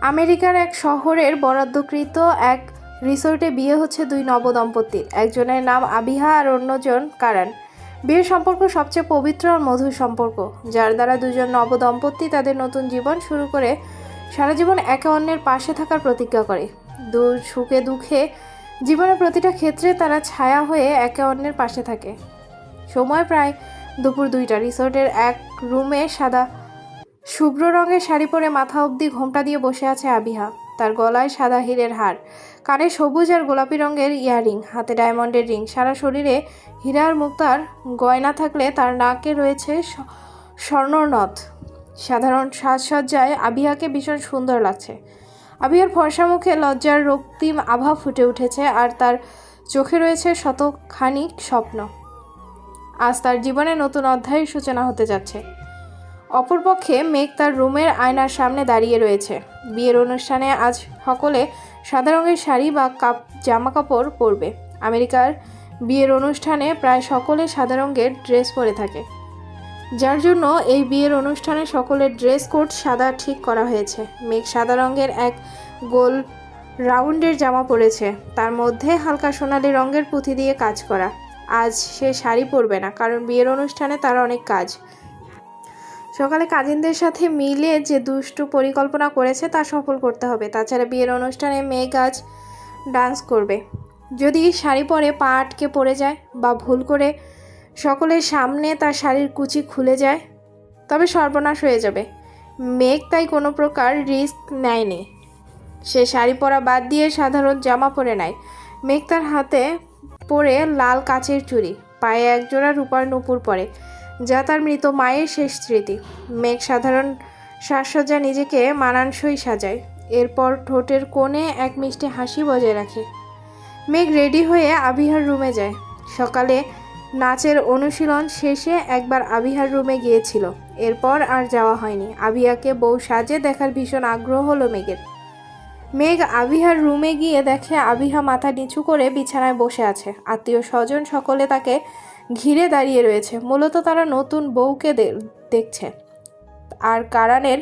আমেরিকার এক শহরের বরাদ্দকৃত এক রিসোর্টে বিয়ে হচ্ছে দুই নবদম্পতির একজনের নাম আবিহা আর অন্যজন কারান। বিয়ের সম্পর্ক সবচেয়ে পবিত্র আর মধুর সম্পর্ক, যার দ্বারা দুজন নবদম্পতি তাদের নতুন জীবন শুরু করে সারা জীবন একে অন্যের পাশে থাকার প্রতিজ্ঞা করে। দু সুখে দুঃখে জীবনের প্রতিটা ক্ষেত্রে তারা ছায়া হয়ে একে অন্যের পাশে থাকে। সময় প্রায় দুপুর দুইটা। রিসোর্টের এক রুমে সাদা শুভ্র রঙের শাড়ি পরে মাথা অবধি ঘোমটা দিয়ে বসে আছে আবিহা। তার গলায় সাদা হীরের হার। কানে সবুজ আর গোলাপি রঙের ইয়াররিং, হাতে ডায়মন্ডের রিং। সারা শরীরে হীরার মুক্তার গয়না থাকলে তার নাকে রয়েছে স্বর্ণনথ সাধারণ সাজসজ্জায় আবিহাকে ভীষণ সুন্দর লাগছে। আবিহার ফর্সা মুখে লজ্জার রক্তিম আভা ফুটে উঠেছে আর তার চোখে রয়েছে শতখানিক স্বপ্ন। আজ তার জীবনে নতুন অধ্যায়ের সূচনা হতে যাচ্ছে। অপরপক্ষে মেঘ তার রুমের আয়নার সামনে দাঁড়িয়ে রয়েছে। বিয়ের অনুষ্ঠানে আজ সকলে সাদা রঙের শাড়ি বা কাপ জামা কাপড় পরবে। আমেরিকার বিয়ের অনুষ্ঠানে প্রায় সকলে সাদা রঙের ড্রেস পরে থাকে। যার জন্য এই বিয়ের অনুষ্ঠানে সকলের ড্রেস কোড সাদা ঠিক করা হয়েছে। মেঘ সাদা রঙের এক গোল রাউন্ডের জামা পরেছে। তার মধ্যে হালকা সোনালি রঙের পুঁথি দিয়ে কাজ করা। আজ সে শাড়ি পরবে না, কারণ বিয়ের অনুষ্ঠানে তার অনেক কাজ। সকালে কাজিনদের সাথে মিলে যে দুষ্টু পরিকল্পনা করেছে তা সফল করতে হবে। তাছাড়া বিয়ের অনুষ্ঠানে মেয়ে গাছ ডান্স করবে। যদি শাড়ি পরে পা আটকে পড়ে যায় বা ভুল করে সকলের সামনে তার শাড়ির কুচি খুলে যায়, তবে সর্বনাশ হয়ে যাবে। মেঘ তাই কোনো প্রকার রিস্ক নেয়নি। সে শাড়ি পরা বাদ দিয়ে সাধারণ জামা পরে নেয়। মেঘ তার হাতে পরে লাল কাচের চুড়ি, পায়ে একজোড়া রূপার নুপুর পরে। যা তার মৃত মায়ের শেষ স্মৃতি। মেঘ সাধারণ সাজসজ্জা নিজেকে মানানসই সাজায়। এরপর ঠোঁটের কোণে এক মিষ্টি হাসি বজায় রাখে। মেঘ রেডি হয়ে আবিহার রুমে যায়। সকালে নাচের অনুশীলন শেষে একবার আবিহার রুমে গিয়েছিল। এরপর আর যাওয়া হয়নি। আবিহাকে বউ সাজে দেখার ভীষণ আগ্রহ হলো মেঘের। মেঘ আবিহার রুমে গিয়ে দেখে আবিহা মাথা নিচু করে বিছানায় বসে আছে। আত্মীয় স্বজন সকলে তাকে ঘিরে দাঁড়িয়ে রয়েছে। মূলত তারা নতুন বউকে দেখছে। আর কারানের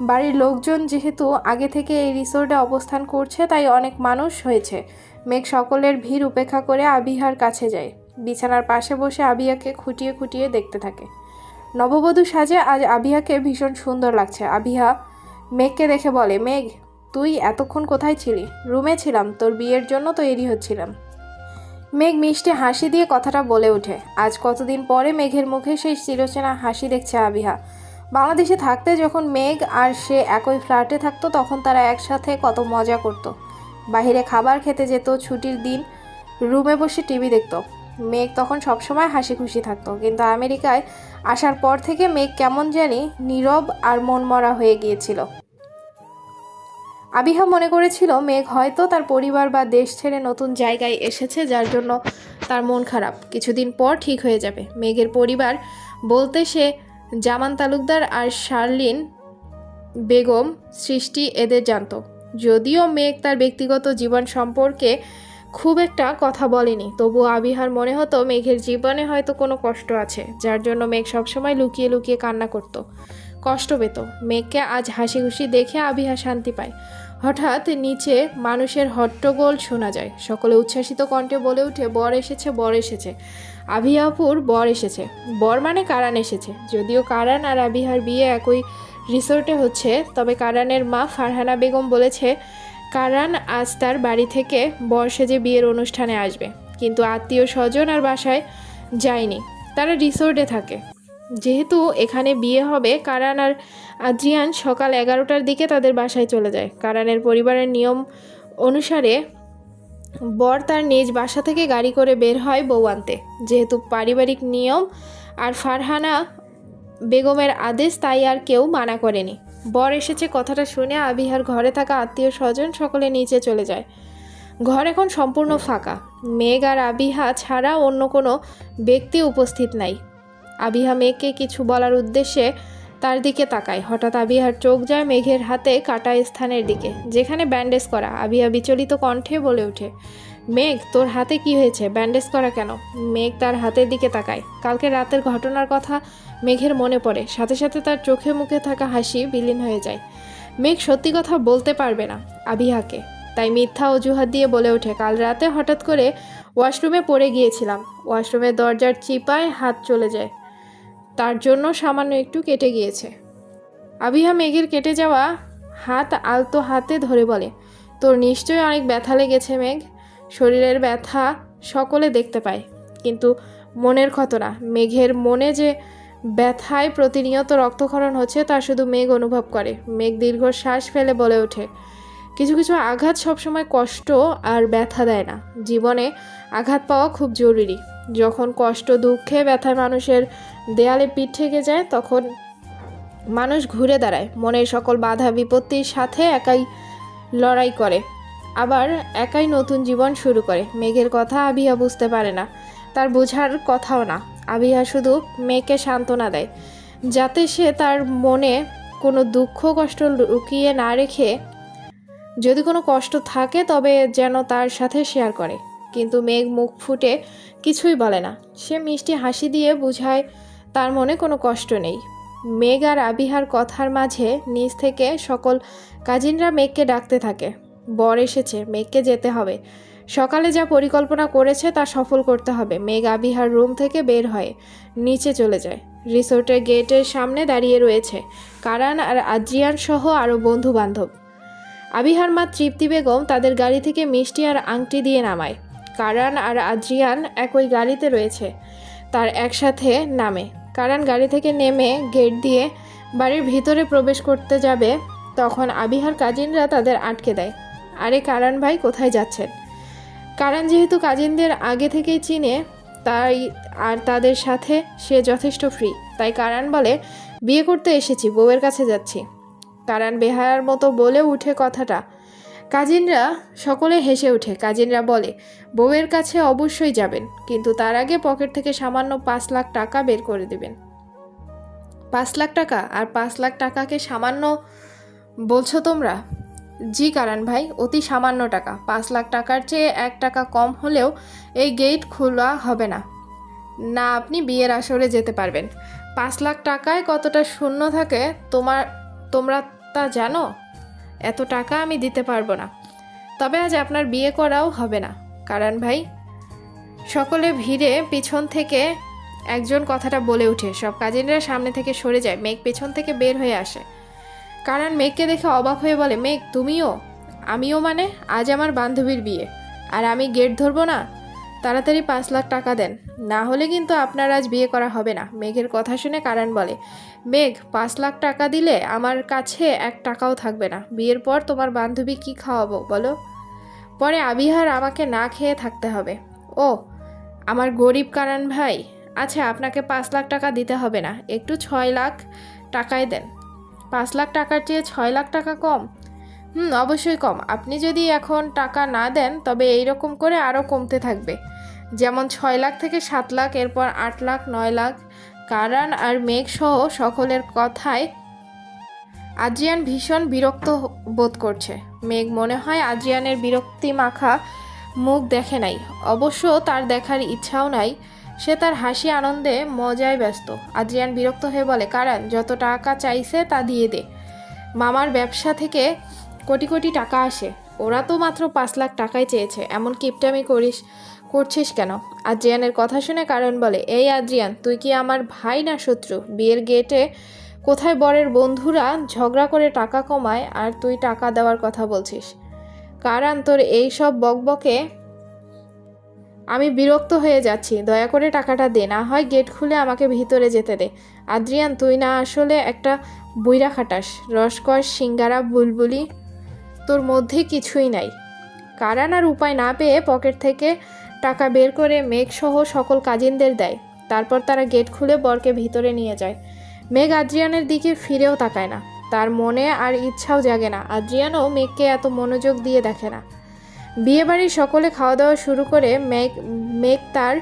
বাড়ির লোকজন যেহেতু আগে থেকে এই রিসোর্টে অবস্থান করছে, তাই অনেক মানুষ হয়েছে। মেঘ সকলের ভিড় উপেক্ষা করে আবিহার কাছে যায়। বিছানার পাশে বসে আবিয়াকে খুঁটিয়ে খুঁটিয়ে দেখতে থাকে। নববধূ সাজে আজ আবিহাকে ভীষণ সুন্দর লাগছে। আবিহা মেঘকে দেখে বলে, মেঘ, তুই এতক্ষণ কোথায় ছিলি? রুমে ছিলাম, তোর বিয়ের জন্য তৈরি হচ্ছিলাম। মেঘ মিষ্টি হাসি দিয়ে কথাটা বলে ওঠে। আজ কতদিন পরে মেঘের মুখে সেই চিরচেনা হাসি দেখছে আবিহা। বাংলাদেশে থাকতে যখন মেঘ আর সে একই ফ্ল্যাটে থাকতো, তখন তারা একসাথে কত মজা করতো। বাইরে খাবার খেতে যেত, ছুটির দিন রুমে বসে টিভি দেখতো। মেঘ তখন সবসময় হাসি খুশি থাকতো, কিন্তু আমেরিকায় আসার পর থেকে মেঘ কেমন জানি নীরব আর মনমরা হয়ে গিয়েছিল। আবিহা মনে করেছিল, মেঘ হয়তো তার পরিবার বা দেশ ছেড়ে নতুন জায়গায় এসেছে, যার জন্য তার মন খারাপ। কিছুদিন পর ঠিক হয়ে যাবে। মেঘের পরিবার বলতে সে জামান তালুকদার আর শার্লিন বেগম সৃষ্টি এদের জানতো। যদিও মেঘ তার ব্যক্তিগত জীবন সম্পর্কে খুব একটা কথা বলেনি, তবু আবিহার মনে হতো মেঘের জীবনে হয়তো কোনো কষ্ট আছে, যার জন্য মেঘ সবসময় লুকিয়ে লুকিয়ে কান্না করত। কষ্ট পেত। মেঘকে আজ হাসি খুশি দেখে আবিহা শান্তি পায়। হঠাৎ নিচে মানুষের হট্টগোল শোনা যায়। সকলে উচ্ছ্বাসিত কণ্ঠে বলে উঠে বর এসেছে বর এসেছে। আবিহাপুর বর এসেছে। বর মানে কারান এসেছে। যদিও কারান আর আবিহার বিয়ে একই রিসোর্টে হচ্ছে, তবে কারানের মা ফারহানা বেগম বলেছে, কারান আজ তার বাড়ি থেকে বর সেজে বিয়ের অনুষ্ঠানে আসবে। কিন্তু আত্মীয় স্বজন আর বাসায় যায়নি। তারা রিসোর্টে থাকে। যেহেতু এখানে বিয়ে হবে, কারান আর আদ্রিয়ান সকাল এগারোটার দিকে তাদের বাসায় চলে যায়। কারানের পরিবারের নিয়ম অনুসারে বর তার নিজ বাসা থেকে গাড়ি করে বের হয় বউ আনতে। যেহেতু পারিবারিক নিয়ম আর ফারহানা বেগমের আদেশ, তাই আর কেউ মানা করেনি। বর এসেছে কথাটা শুনে আবিহার ঘরে থাকা আত্মীয় স্বজন সকলে নিচে চলে যায়। ঘর এখন সম্পূর্ণ ফাঁকা। মেঘ আর আবিহা ছাড়া অন্য কোনো ব্যক্তি উপস্থিত নাই। আবিহা মেঘকে কিছু বলার উদ্দেশ্যে তার দিকে তাকায়। হঠাৎ আবিহার চোখ যায় মেঘের হাতে কাটা স্থানের দিকে, যেখানে ব্যান্ডেজ করা। আবিহা বিচলিত কণ্ঠে বলে ওঠে, মেঘ, তোর হাতে কি হয়েছে? ব্যান্ডেজ করা কেন? মেঘ তার হাতের দিকে তাকায়। কালকে রাতের ঘটনার কথা মেঘের মনে পড়ে। সাথে সাথে তার চোখে মুখে থাকা হাসি বিলীন হয়ে যায়। মেঘ সত্যি কথা বলতে পারবে না আবিহাকে। তাই মিথ্যা অজুহাত দিয়ে বলে ওঠে, কাল রাতে হঠাৎ করে ওয়াশরুমে পড়ে গিয়েছিলাম। ওয়াশরুমের দরজার চিপায় হাত চলে যায়। তার জন্য সামান্য একটু কেটে গিয়েছে। আবিহা মেঘের কেটে যাওয়া হাত আলতো হাতে ধরে বলে, তোর নিশ্চয়ই অনেক ব্যথা লেগেছে মেঘ। শরীরের ব্যথা সকলে দেখতে পায়, কিন্তু মনের ক্ষত না। মেঘের মনে যে ব্যথায় প্রতিনিয়ত রক্তক্ষরণ হচ্ছে, তা শুধু মেঘ অনুভব করে। মেঘ দীর্ঘ শ্বাস ফেলে বলে ওঠে, কিছু কিছু আঘাত সবসময় কষ্ট আর ব্যথা দেয় না। জীবনে আঘাত পাওয়া খুব জরুরি। যখন কষ্ট, দুঃখে ব্যথায় মানুষের দেয়ালে পিঠ ঠেকে যায়, তখন মানুষ ঘুরে দাঁড়ায়। মনের সকল বাধা বিপত্তির সাথে একাই লড়াই করে। আবার একাই নতুন জীবন শুরু করে। মেঘের কথা আবিহা বুঝতে পারে না। তার বোঝার কথাও না। আবিহা শুধু মেয়েকে সান্ত্বনা দেয়। যাতে সে তার মনে কোনো দুঃখ, কষ্ট লুকিয়ে না রেখে যদি কোনো কষ্ট থাকে, তবে যেন তার সাথে শেয়ার করে। কিন্তু মেঘ মুখ ফুটে কিছুই বলে না। সে মিষ্টি হাসি দিয়ে বুঝায় তার মনে কোনো কষ্ট নেই। মেঘ আর আবিহার কথার মাঝে নিচ থেকে সকল কাজিনরা মেঘকে ডাকতে থাকে। বর এসেছে, মেঘকে যেতে হবে। সকালে যা পরিকল্পনা করেছে তা সফল করতে হবে। মেঘ আবিহার রুম থেকে বের হয়ে, নিচে চলে যায়। রিসোর্টের গেটের সামনে দাঁড়িয়ে রয়েছে কারান আর আদ্রিয়ান সহ আরও বন্ধু বান্ধব আবিহার মা তৃপ্তি বেগম তাদের গাড়ি থেকে মিষ্টি আর আংটি দিয়ে নামায়। কারান আর আদ্রিয়ান একই গাড়িতে রয়েছে, তার একসাথে নামে। কারান গাড়ি থেকে নেমে গেট দিয়ে বাড়ির ভিতরে প্রবেশ করতে যাবে, তখন আবিহার কাজিনরা তাদের আটকে দেয়। আরে কারান ভাই, কোথায় যাচ্ছেন? কারণ যেহেতু কাজিনদের আগে থেকেই চিনে, তাই আর তাদের সাথে সে যথেষ্ট ফ্রি তাই কারান বলে, বিয়ে করতে এসেছি, বউয়ের কাছে যাচ্ছি। কারান বেহায়ার মতো বলে উঠে কথাটা। কাজিনরা সকলে হেসে ওঠে। কাজিনরা বলে, বউয়ের কাছে অবশ্যই যাবেন, কিন্তু তার আগে পকেট থেকে সামান্য পাঁচ লাখ টাকা বের করে দেবেন। পাঁচ লাখ টাকা? আর পাঁচ লাখ টাকাকে সামান্য বলছো তোমরা? জি কারণ ভাই, অতি সামান্য টাকা। পাঁচ লাখ টাকার চেয়ে এক টাকা কম হলেও এই গেট খোলা হবে না। না, আপনি বিয়ের আসরে যেতে পারবেন। পাঁচ লাখ টাকায় কতটা শূন্য থাকে তোমার, তোমরা তা জানো? এত টাকা আমি দিতে পারব না। তবে আজ আপনার বিয়ে করাও হবে না। কারণ ভাই, সকলে ভিড়ে পিছন থেকে একজন কথাটা বলে ওঠে সব কাজিনরা সামনে থেকে সরে যায়। মেঘ পেছন থেকে বের হয়ে আসে। কারণ মেঘকে দেখে অবাক হয়ে বলে, মেঘ, তুমিও? আমিও মানে? আজ আমার বান্ধবীর বিয়ে। আর আমি গেট ধরবো না? তাড়াতাড়ি পাঁচ লাখ টাকা দেন। না হলে কিন্তু আপনার আজ বিয়ে করা হবে না। মেঘের কথা শুনে কারণ বলে, মেঘ, পাঁচ লাখ টাকা দিলে আমার কাছে এক টাকাও থাকবে না। বিয়ের পর তোমার বান্ধবী কি খাওয়াবো বলো? পরে আবিহার আমাকে না খেয়ে থাকতে হবে। ও, আমার গরিব কারণ ভাই আচ্ছা আপনাকে পাঁচ লাখ টাকা দিতে হবে না। একটু ছয় লাখ টাকায় দেন। পাঁচ লাখ টাকার চেয়ে ছয় লাখ টাকা কম? হুম, অবশ্যই কম। আপনি যদি এখন টাকা না দেন, তবে এই রকম করে আরও কমতে থাকবে। যেমন ছয় লাখ থেকে সাত লাখ, এরপর আট লাখ, নয় লাখ। কারান আর মেঘ সহ সকলের কথায় আজিয়ান ভীষণ বিরক্ত বোধ করছে। মেঘ মনে হয় আদ্রিয়ানের বিরক্তি মাখা মুখ দেখে নাই। অবশ্য তার দেখার ইচ্ছাও নাই। সে তার হাসি আনন্দে মজায় ব্যস্ত। আজিয়ান বিরক্ত হয়ে বলে, কারণ যত টাকা চাইছে তা দিয়ে দে। মামার ব্যবসা থেকে কোটি কোটি টাকা আসে। ওরা তো মাত্র পাঁচ লাখ টাকাই চেয়েছে। এমন কিপটামি করিস করছিস কেন? আদ্রিয়ানের কথা শুনে কারণ বলে, এই আদ্রিয়ান, তুই কি আমার ভাই না শত্রু? বিয়ের গেটে কোথায় বরের বন্ধুরা ঝগড়া করে টাকা কমায় আর তুই টাকা দেওয়ার কথা বলছিস? কারণ তোর এই সব বকবকে আমি বিরক্ত হয়ে যাচ্ছি। দয়া করে টাকাটা দে, না হয় গেট খুলে আমাকে ভিতরে যেতে দে। আদ্রিয়ান, তুই না আসলে একটা বইরা খাটাস, রসকস, সিঙ্গারা, বুলবুলি তোর মধ্যে কিছুই নাই। কারান আর উপায় না পেয়ে পকেট থেকে টাকা বের করে মেঘ সহ সকল কাজিনদের দেয়। তারপর তারা গেট খুলে বরকে ভিতরে নিয়ে যায়। মেঘ আদ্রিয়ানের দিকে ফিরেও তাকায় না। তার মনে আর ইচ্ছাও জাগে না। আদ্রিয়ানও মেঘকে এত মনোযোগ দিয়ে দেখে না। বিয়েবাড়ির সকলে খাওয়া দাওয়া শুরু করে মেঘ মেঘ তার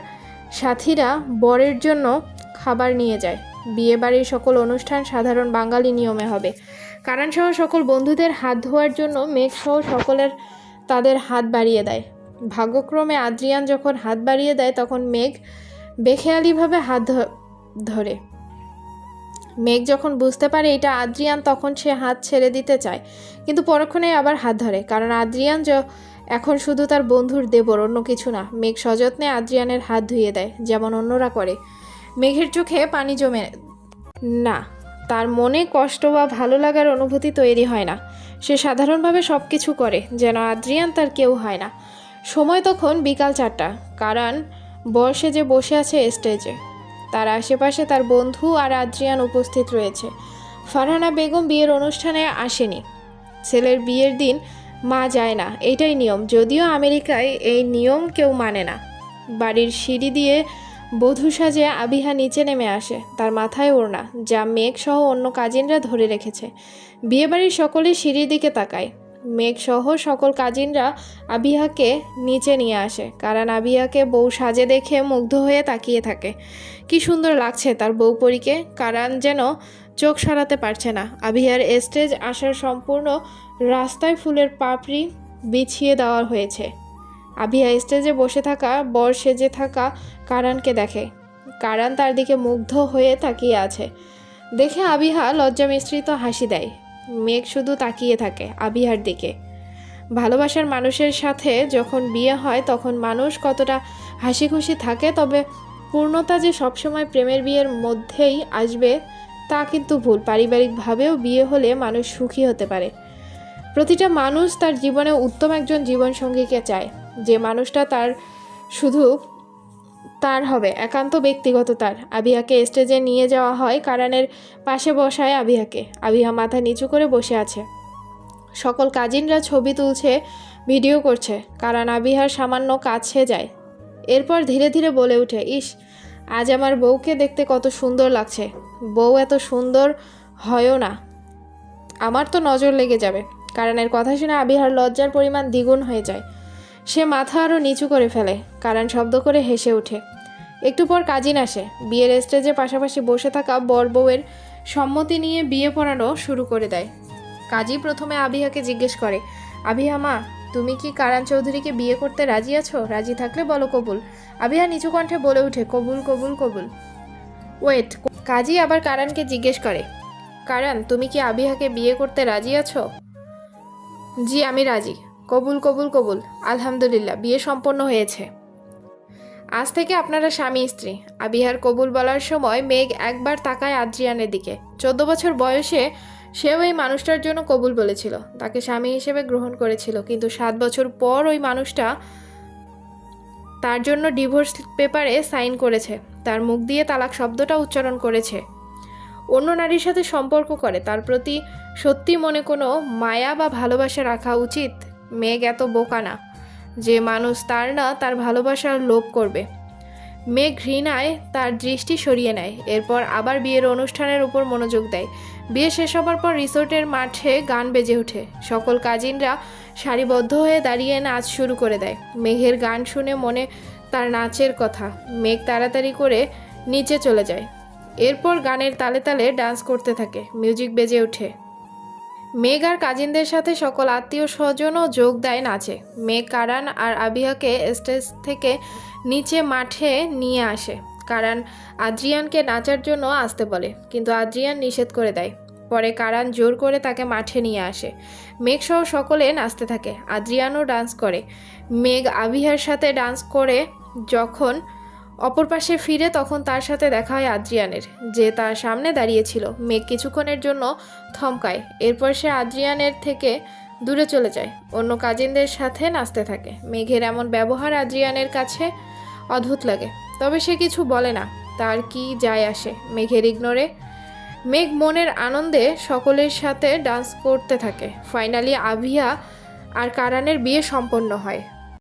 সাথীরা বরের জন্য খাবার নিয়ে যায়। বিয়েবাড়ির সকল অনুষ্ঠান সাধারণ বাঙালি নিয়মে হবে। কারণ সহ সকল বন্ধুদের হাত ধোয়ার জন্য মেঘ সহ সকলের তাদের হাত বাড়িয়ে দেয়। ভাগ্যক্রমে আদ্রিয়ান যখন হাত বাড়িয়ে দেয়, তখন মেঘ বেখেয়ালিভাবে হাত ধরে। মেঘ যখন বুঝতে পারে এটা আদ্রিয়ান, তখন সে হাত ছেড়ে দিতে চায়, কিন্তু পরক্ষণে আবার হাত ধরে, কারণ আদ্রিয়ান এখন শুধু তার বন্ধুর দেবর, অন্য কিছু না। মেঘ সযত্নে আদ্রিয়ানের হাত ধুয়ে দেয়, যেমন অন্যরা করে। মেঘের চোখে পানি জমে না, তার মনে কষ্ট বা ভালো লাগার অনুভূতি তৈরি হয় না। সে সাধারণভাবে সব কিছু করে, যেন আদ্রিয়ান তার কেউ হয় না। সময় তখন বিকাল চারটা, কারণ বর্ষে যে বসে আছে স্টেজে, তার আশেপাশে তার বন্ধু আর আদ্রিয়ান উপস্থিত রয়েছে। ফারহানা বেগম বিয়ের অনুষ্ঠানে আসেনি। ছেলের বিয়ের দিন মা যায় না, এটাই নিয়ম, যদিও আমেরিকায় এই নিয়ম কেউ মানে না। বাড়ির সিঁড়ি দিয়ে বধূ সাজে আবিহা নিচে নেমে আসে, তার মাথায় ওড়না, যা মেঘ সহ অন্য কাজিনরা ধরে রেখেছে। বিয়েবাড়ির সকলে সিঁড়ির দিকে তাকায়। মেঘ সহ সকল কাজিনরা আবিহাকে নিচে নিয়ে আসে, কারণ আবিহাকে বউ সাজে দেখে মুগ্ধ হয়ে তাকিয়ে থাকে। কি সুন্দর লাগছে তার বউ পরীকে কারণ যেন চোখ সারাতে পারছে না। আবিহার স্টেজ আসার সম্পূর্ণ রাস্তায় ফুলের পাপড়ি বিছিয়ে দেওয়া হয়েছে। আবিহা স্টেজে বসে থাকা, বর সেজে থাকা কারানকে দেখে। কারান তার দিকে মুগ্ধ হয়ে তাকিয়ে আছে। দেখে আবিহা লজ্জা মিশ্রিত হাসি দেয়। মেঘ শুধু তাকিয়ে থাকে আবিহার দিকে। ভালোবাসার মানুষের সাথে যখন বিয়ে হয়, তখন মানুষ কতটা হাসি খুশি থাকে, তবে পূর্ণতা যে সবসময় প্রেমের বিয়ের মধ্যেই আসবে, তা কিন্তু ভুল। পারিবারিকভাবেও বিয়ে হলে মানুষ সুখী হতে পারে। প্রতিটা মানুষ তার জীবনে উত্তম একজন জীবনসঙ্গীকে চায়। যে মানুষটা তার শুধু তার হবে, একান্ত ব্যক্তিগত তার। আবিহাকে স্টেজে নিয়ে যাওয়া হয় কারানের পাশে বসায় আবিহাকে আবিহা মাথা নিচু করে বসে আছে। সকল কাজিনরা ছবি তুলছে, ভিডিও করছে। কারণ আবিহার সামান্য কাছে যায়। এরপর ধীরে ধীরে বলে ওঠে, ইস, আজ আমার বউকে দেখতে কত সুন্দর লাগছে। বউ এত সুন্দর হয়ও না। আমার তো নজর লেগে যাবে। কারণের কথা শুনে আবিহার লজ্জার পরিমাণ দ্বিগুণ হয়ে যায়। সে মাথা আরও নিচু করে ফেলে কারণ শব্দ করে হেসে ওঠে। একটু পর কাজিন আসে। বিয়ের স্টেজে পাশাপাশি বসে থাকা বর বউয়ের সম্মতি নিয়ে বিয়ে পড়ানো শুরু করে দেয়। কাজী প্রথমে আবিহাকে জিজ্ঞেস করে, আবিহা মা, তুমি কি কারান চৌধুরীকে বিয়ে করতে রাজি আছো? রাজি থাকলে বলো কবুল। আবিহা নিচু কণ্ঠে বলে ওঠে, কবুল কবুল কবুল। ওয়েট। কাজী আবার কারানকে জিজ্ঞেস করে, কারান, তুমি কি আবিহাকে বিয়ে করতে রাজি আছো? জি, আমি রাজি। কবুল কবুল কবুল। আলহামদুলিল্লাহ, বিয়ে সম্পন্ন হয়েছে। আজ থেকে আপনারা স্বামী, স্ত্রী। আবিহার কবুল বলার সময় মেঘ একবার তাকায় আদ্রিয়ানের দিকে। চোদ্দ বছর বয়সে সেও এই মানুষটার জন্য কবুল বলেছিল। তাকে স্বামী হিসেবে গ্রহণ করেছিল। কিন্তু সাত বছর পর ওই মানুষটা তার জন্য ডিভোর্স পেপারে সাইন করেছে। তার মুখ দিয়ে তালাক শব্দটা উচ্চারণ করেছে। অন্য নারীর সাথে সম্পর্ক করে। তার প্রতি সত্যি মনে কোনো মায়া বা ভালোবাসা রাখা উচিত মেঘ এত বোকা না, যে মানুষ তার না তার ভালোবাসার লোভ করবে। মেঘ ঘৃণায় তার দৃষ্টি সরিয়ে নেয়, এরপর আবার বিয়ের অনুষ্ঠানের উপর মনোযোগ দেয়। বিয়ে শেষ হবার পর রিসোর্টের মাঠে গান বেজে ওঠে। সকল কাজিনরা সারিবদ্ধ হয়ে দাঁড়িয়ে নাচ শুরু করে দেয়। মেঘের গান শুনে মনে তার নাচের কথা। মেঘ তাড়াতাড়ি করে নিচে চলে যায়। এরপর গানের তালে তালে ডান্স করতে থাকে। মিউজিক বেজে ওঠে। মেঘ আর কাজিনদের সাথে সকল আত্মীয় স্বজনও যোগ দেয় নাচে। মেঘ কারান আর আবিহাকে স্টেজ থেকে নিচে মাঠে নিয়ে আসে। কারান আদ্রিয়ানকে নাচার জন্য আসতে বলে, কিন্তু আদ্রিয়ান নিষেধ করে দেয়। পরে কারান জোর করে তাকে মাঠে নিয়ে আসে। মেঘ সহ সকলে নাচতে থাকে। আদ্রিয়ানও ডান্স করে। মেঘ আবিহার সাথে ডান্স করে যখন অপর পাশে ফিরে তখন তার সাথে দেখা হয় আদ্রিয়ানের, যে তার সামনে দাঁড়িয়েছিল। মেঘ কিছুক্ষণের জন্য থমকায়, এরপর সে আদ্রিয়ানের থেকে দূরে চলে যায়। অন্য কাজিনদের সাথে নাচতে থাকে। মেঘের এমন ব্যবহার আদ্রিয়ানের কাছে অদ্ভুত লাগে। তবে সে কিছু বলে না। তার কি যায় আসে, মেঘের ইগনোরে? মেঘ মনের আনন্দে সকলের সাথে ডান্স করতে থাকে। ফাইনালি আভিয়া আর কারানের বিয়ে সম্পন্ন হয়।